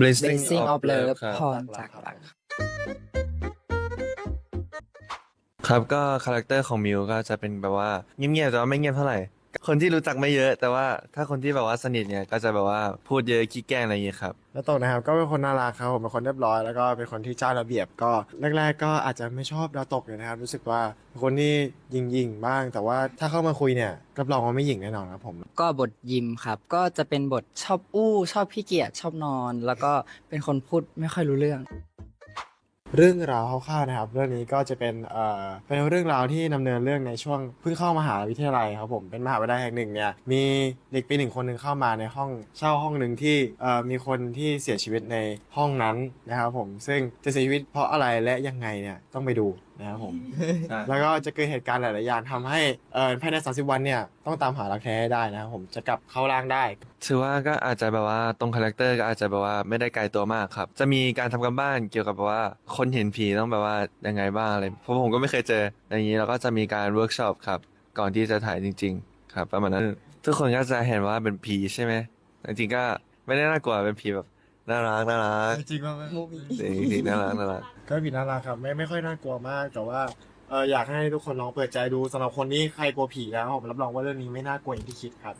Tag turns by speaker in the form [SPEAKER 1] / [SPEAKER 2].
[SPEAKER 1] Blessing
[SPEAKER 2] Blessing
[SPEAKER 1] of
[SPEAKER 2] of Love
[SPEAKER 1] Love ครับ
[SPEAKER 2] พรจากรัก
[SPEAKER 1] ครับก็คาแรคเตอร์ของมิวก็จะเป็นแบบว่าเงียบๆแต่ว่าไม่เงียบเท่าไหร่ คนที่รู้จักไม่เยอะ แต่ว่าถ้าคนที่แบบว่าสนิทเนี่ยก็จะแบบว่าพูดเยอะขี้แกล้งอะไรอย่างเงี้ยครับ
[SPEAKER 3] แล้วโตกนะครับก็เป็นคนน่ารักครับผมเป็นคนเรียบร้อยแล้วก็เป็นคนที่เจ้าระเบียบก็แรก ๆ ก็อาจจะไม่ชอบดาวตกเลยนะครับ รู้สึกว่าเป็นคนที่ยิงๆบ้าง แต่ว่าถ้าเข้ามาคุยเนี่ยรับรองว่าไม่หยิงแน่นอนครับผม
[SPEAKER 2] ก็บทยิมครับ ก็จะเป็นบทชอบอู้ ชอบขี้เกียจชอบนอน แล้วก็เป็นคนพูดไม่ค่อยรู้เรื่อง
[SPEAKER 3] เรื่องราวคร่าวๆนะครับ เรื่องนี้ก็จะเป็นเอ่อเป็นเรื่องราวที่ดำเนินเรื่องในช่วงเพิ่งเข้ามหาวิทยาลัยครับผมเป็นมหาวิทยาลัยแห่งหนึ่งเนี่ยมีเด็กปีหนึ่งคนหนึ่งเข้ามาในห้องเช่าห้องหนึ่งที่เอ่อมีคนที่เสียชีวิตในห้องนั้นนะครับผมซึ่งจะเสียชีวิตเพราะอะไรและยังไงเนี่ยต้องไปดูนะครับผมแล้วก็จะเกิดเหตุการณ์หลาย ๆ อย่างทำให้เอ่อภายใน 30 วันเนี่ย ต้องตามหารักแท้ให้ได้นะครับผมจะกลับเข้าร่างได้
[SPEAKER 1] ถือว่าก็อาจจะแบบว่าตรงคาแรคเตอร์ก็อาจจะแบบว่าไม่ได้ไกลตัวมากครับ จะมีการทำกันบ้านเกี่ยวกับแบบว่าคนเห็นผีต้องแบบว่ายังไงบ้างอะไรเพราะผมก็ไม่เคยเจออย่างนี้เราก็จะมีการเวิร์กช็อปครับ ก่อนที่จะถ่ายจริง ๆ ครับประมาณนั้น ทุกคนก็จะเห็นว่าเป็นผีใช่ไหมแต่จริงๆก็ไม่ได้น่ากลัวเป็นผีแบบ น่ารักน่ารัก
[SPEAKER 3] จริงว่า
[SPEAKER 1] จริงๆน่ารักน่ารัก
[SPEAKER 3] ก็ผีน่ารักครับ ไม่ไม่ค่อยน่ากลัวมากแต่ว่าเอออยากให้ทุกคนลองเปิดใจดูสำหรับคนที่ใครกลัวผีแล้วผมรับรองว่าเรื่องนี้ไม่น่ากลัวอย่างที่คิดครับ